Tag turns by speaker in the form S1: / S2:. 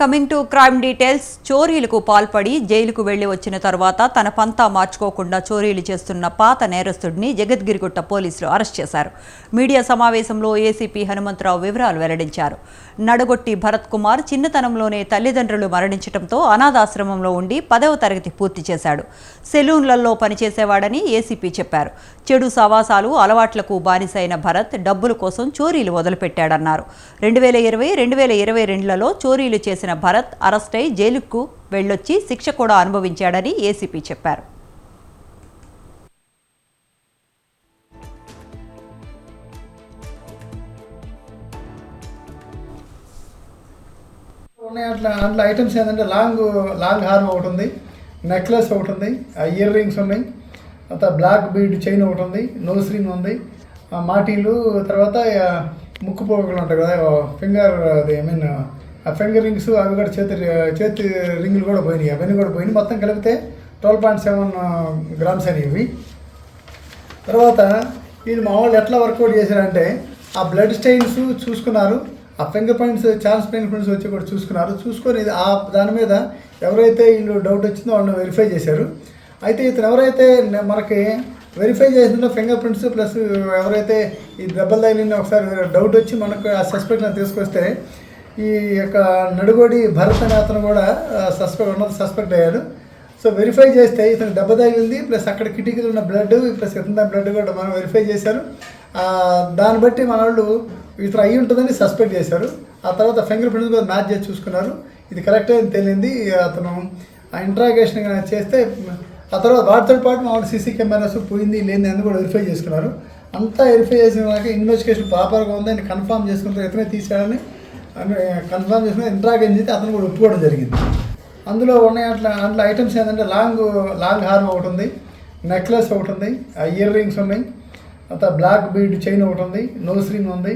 S1: Coming to crime details చోరీలకు పాల్పడి జైలుకు వెళ్ళి వచ్చిన తర్వాత తన పంతా మార్చుకోకుండా చోరీలు చేస్తున్న పాత నేరస్తుడిని జగద్గిరిగుట్ట పోలీసులు అరెస్ట్ చేశారు. మీడియా సమావేశంలో ఏసీపీ హనుమంతరావు వివరాలు వెల్లడించారు. నడగొట్టి భరత్ కుమార్ చిన్నతనంలోనే తల్లిదండ్రులు మరణించడంతో అనాథాశ్రమంలో ఉండి పదవ తరగతి పూర్తి చేశాడు. సెలూన్లలో పనిచేసేవాడని ఏసీపీ చెప్పారు. చెడు సవాసాలు అలవాట్లకు బానిసైన భరత్ డబ్బుల కోసం చోరీలు మొదలుపెట్టాడన్నారు. రెండు వేల ఇరవై రెండు వేల ఇరవై రెండులలో చోరీలు చేసిన భరత్ అరెస్ట్ అయి జైలుకు వెళ్ళొచ్చి శిక్ష కూడా అనుభవించాడని ఏసీపీ చెప్పారు.
S2: ఉన్నాయి. అట్లా అందులో ఐటమ్స్ ఏంటంటే లాంగ్ లాంగ్ హార్మ్ ఒకటి ఉంది నెక్లెస్ ఒకటి ఉంది ఇయర్ రింగ్స్ ఉన్నాయి. తర్వాత బ్లాక్ బీడ్ చైన్ ఒకటి ఉంది నోస్ రింగ్ ఉంది. మాటీలు తర్వాత ముక్కు పోగులు ఉంటాయి కదా ఫింగర్ అది ఐ మీన్ ఆ ఫింగర్ రింగ్స్ అవి కూడా చేతి చేతి రింగులు కూడా పోయినాయి. అవన్నీ కూడా పోయినాయి. మొత్తం కలిపితే ట్వెల్వ్ పాయింట్ సెవెన్ గ్రామ్స్ అనేవి ఇవి. తర్వాత వీళ్ళు మా వాళ్ళు ఎట్లా వర్కౌట్ చేశారంటే ఆ బ్లడ్ స్టెయిన్స్ చూసుకున్నారు. ఆ finger prints chance finger prints వచ్చి కూడా చూసుకున్నారు. చూసుకొని ఆ దాని మీద ఎవరైతే వీళ్ళు డౌట్ వచ్చిందో వాళ్ళని వెరిఫై చేశారు. అయితే ఇతను ఎవరైతే మనకి వెరిఫై చేసిందో ఫింగర్ ప్రింట్స్ ప్లస్ ఎవరైతే ఈ దెబ్బలు తగిలిందో ఒకసారి డౌట్ వచ్చి మనకు ఆ సస్పెక్ట్ని తీసుకొస్తే ఈ యొక్క నడుగోడి భరత్ అనే అతను కూడా సస్పెక్ట్ ఉన్నది సస్పెక్ట్ అయ్యాడు. సో వెరిఫై చేస్తే ఇతను దెబ్బ తగిలింది ప్లస్ అక్కడ కిటికీలు ఉన్న బ్లడ్ ప్లస్ ఇతని బ్లడ్ కూడా మనం వెరిఫై చేశారు. దాన్ని బట్టి మన వాళ్ళు ఇతను అయి ఉంటుందని సస్పెక్ట్ చేశారు. ఆ తర్వాత ఫింగర్ ప్రింట్స్ కూడా మ్యాచ్ చేసి చూసుకున్నారు. ఇది కరెక్ట్ అని తెలియంది. అతను ఆ ఇంట్రాగేషన్ చేస్తే ఆ తర్వాత వాటితో పాటు మామూలు సీసీ కెమెరాస్ పోయింది లేని అని కూడా వెరిఫై చేసుకున్నారు. అంతా వెరిఫై వాళ్ళకి ఇన్వెస్టిగేషన్ ప్రాపర్గా ఉందని కన్ఫామ్ చేసుకుంటారు ఇతనే తీసాడని కన్ఫర్మ్ చేసుకుని ఇంట్రాగేషన్ చేస్తే అతను కూడా ఒప్పుకోవడం జరిగింది. అందులో ఉన్నాయి అట్లా అందులో ఐటమ్స్ ఏంటంటే లాంగ్ లాంగ్ హార్మ్ ఒకటి ఉంది నెక్లెస్ ఒకటి ఉంది ఇయర్ రింగ్స్ ఉన్నాయి అంత బ్లాక్ బీడ్ చైన్ ఒకటి ఉంది నోస్ రింగ్ ఉంది.